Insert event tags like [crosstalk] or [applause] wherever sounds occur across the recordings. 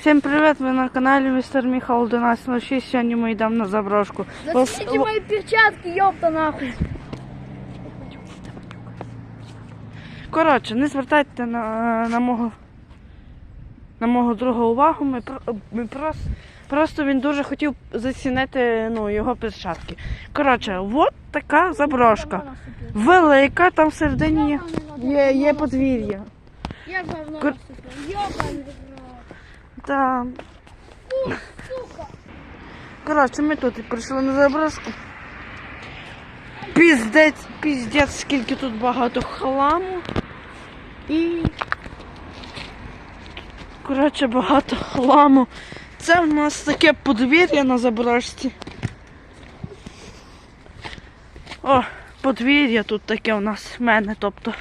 Всім привіт! Ви на каналі Містер Міха 1106. Сьогодні ми йдемо на заброшку. Ос- Засните мои перчатки, ёпта нахуй. Коротше, не звертайте на, на мого на мого друга увагу. Ми, ми просто, просто він дуже хотів зацінити ну, його перчатки. Коротше, от така заброшка. Велика, там всередині є, є, подвір'я. Я Кор- насыпал. Ёбаный в рот. Та... Сука. Коротше, ми тут і прийшли на заброшку. Піздець, піздець, скільки тут багато хламу. І. Коротше, багато хламу. Це в нас таке подвір'я на заброшці. О, подвір'я тут таке у нас в мене, тобто.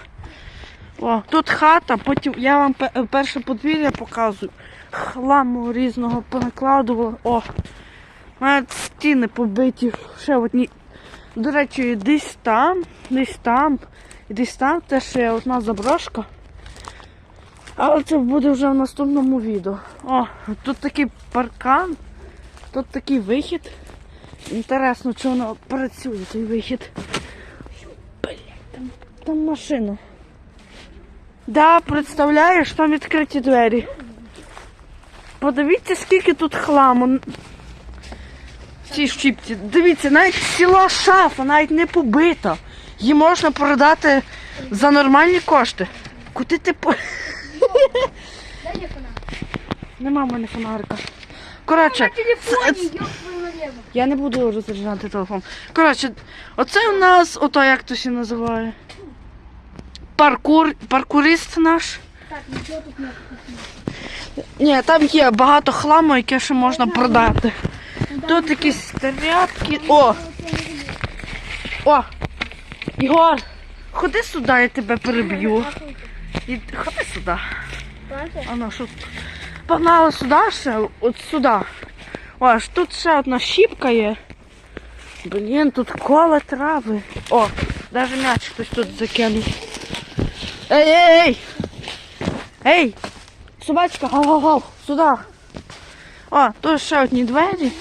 О, тут хата, потім я вам пе- перше подвір'я показую. Хламу різного понакладувала. О, мене стіни побиті. Ще одні. До речі, десь там, десь там, і десь там теж ще одна заброшка. Але це буде вже в наступному відео. О, тут такий паркан, тут такий вихід. Інтересно, чи воно працює, той вихід. Блять, там, там машина. Да, представляєш, там відкриті двері. Подивіться, скільки тут хламу. В цій щіпці. Дивіться, навіть ціла шафа, навіть не побита. Її можна продати за нормальні кошти. Куди ти по. Дай [laughs] фонарь. Нема в мене фонарика. Коротше, я не буду розряджати телефон. Коротше, оце у нас, ото як то ще називає. Паркур, паркурист наш. Так, ничего тут нет. Ні, там є багато хламу, яке ще можна продати. Тут якісь тряпки. О! О! Ігор! Ходи сюди, я тебе переб'ю. Ходи сюди. А ну, що? тут? Погнали сюди ще, от сюди. О, аж тут ще одна щіпка є. Блін, тут коло трави. О, навіть м'яч хтось тут закинув. Ей, ей, ей! Ей! Собачка, гав-гав-гав, сюди. О, тут ще одні двері.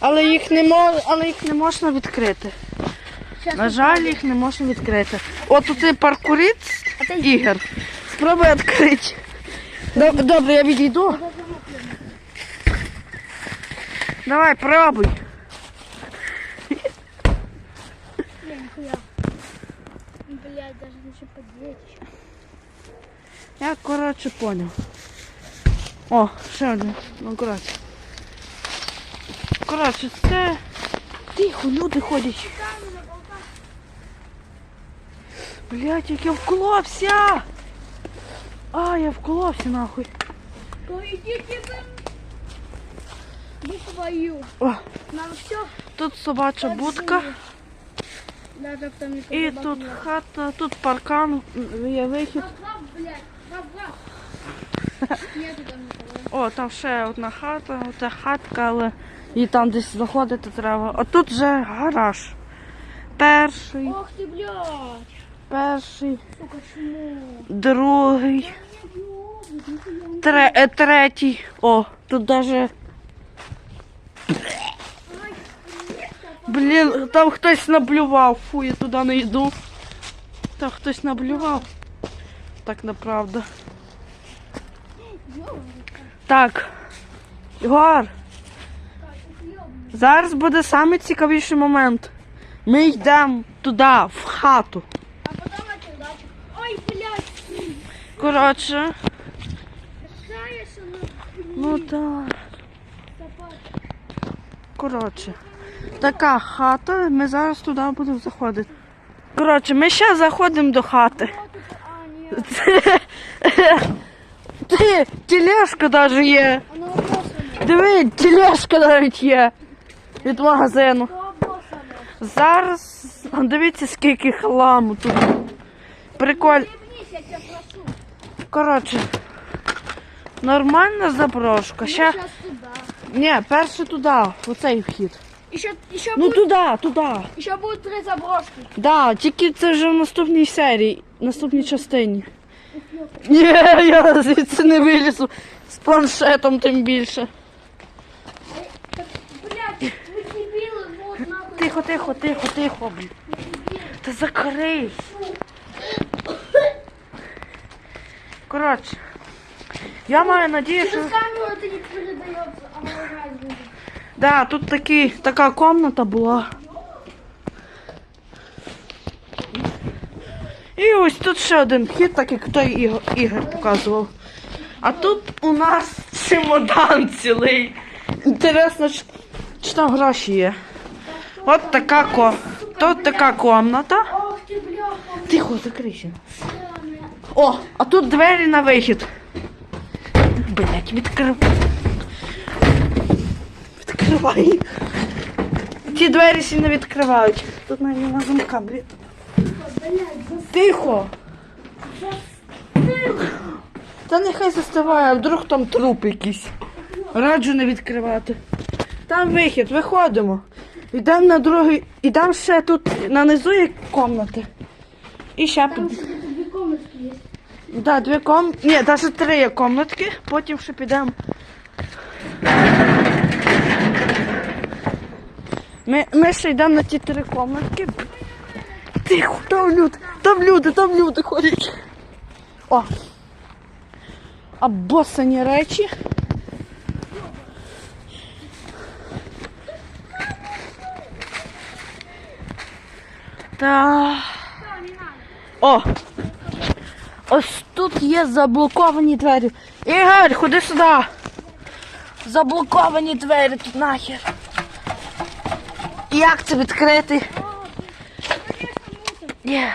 Але їх не мож... але їх не можна відкрити. На жаль, їх не можна відкрити. От тут і паркурист Ігор. Спробуй відкрити. Доб- Добре, я відійду. Давай, пробуй. Блять, даже подеть еще. Я, коротше, поняв. О, ще один. Ну, коротше. Коротше, це. Тихо, люди ходять. Блять, як я вколовся! А, я вколовся нахуй. То идите вы. Не. О, Нам все. тут собача будка. Даже кто не І тут хата, тут паркан, є вихід. О, там ще одна хата, ота хатка, але і там десь заходити треба. А тут вже гараж. Перший, Ох ты, блядь. перший, Сука, другий, тре, е, третій. О, тут даже. Блін, там хтось наблював. Фу, я туди не йду. Там хтось наблював. Так неправда. Так. Ігор. Зараз буде самий цікавіший момент. Ми йдемо туди, в хату. А отсюда. Ой, блядь. Коротше, ну так. Коротше. Така хата, ми зараз туди будемо заходити. Коротше, ми ще заходимо до хати. Вот это, а, нет. Ти, тележка навіть є. Диви, тележка навіть є. Від магазину. Зараз дивіться, скільки хламу тут. Приколь. Ебнись, я тебя прошу. Коротше. Нормальна заброшка. Мы Ще... туда. Ні, перше туди, оцей вхід. Еще, еще, Ну будет, туди, туди. еще будет три заброшки. Да, тільки це вже в наступній серії, наступній частині. Ух, Ні, я звідси не вилізу. З планшетом тим більше. Так, блядь, вы дебилы, вот нахуй. Тихо, тихо, тихо, тихо, блін. Та закрий. Коротше. Я маю надію, що. Через камеру это не передается, а моргать будет. Да, тут такі, така комната була. І ось тут ще один вхід, так як той Ігор, показував. А тут у нас чемодан цілий. Інтересно, чи, там гроші є. От така ко. Тут така комната. Тихо, закрийся. О, а тут двері на вихід. Блять, відкрив. Відкривай. Ті двері не відкривають. Тут навіть нема замка, блін. Тихо. Та нехай застиває, а вдруг там труп якийсь. Раджу не відкривати. Там вихід, виходимо. Йдемо на другий. Ідемо ще тут на низу є комнати. І ще Там під... что-то две комнатки есть. Да, дві ком... Ні, навіть три є комнатки, потім ще підемо. Ми, ми ще йдемо на ті три комнатки. Тихо, там люди, там люди, там люди ходять. О! А босані речі. Та... О! Ось тут є заблоковані двері. Ігор, ходи сюди. Заблоковані двері тут нахер. Як це відкрити? Є.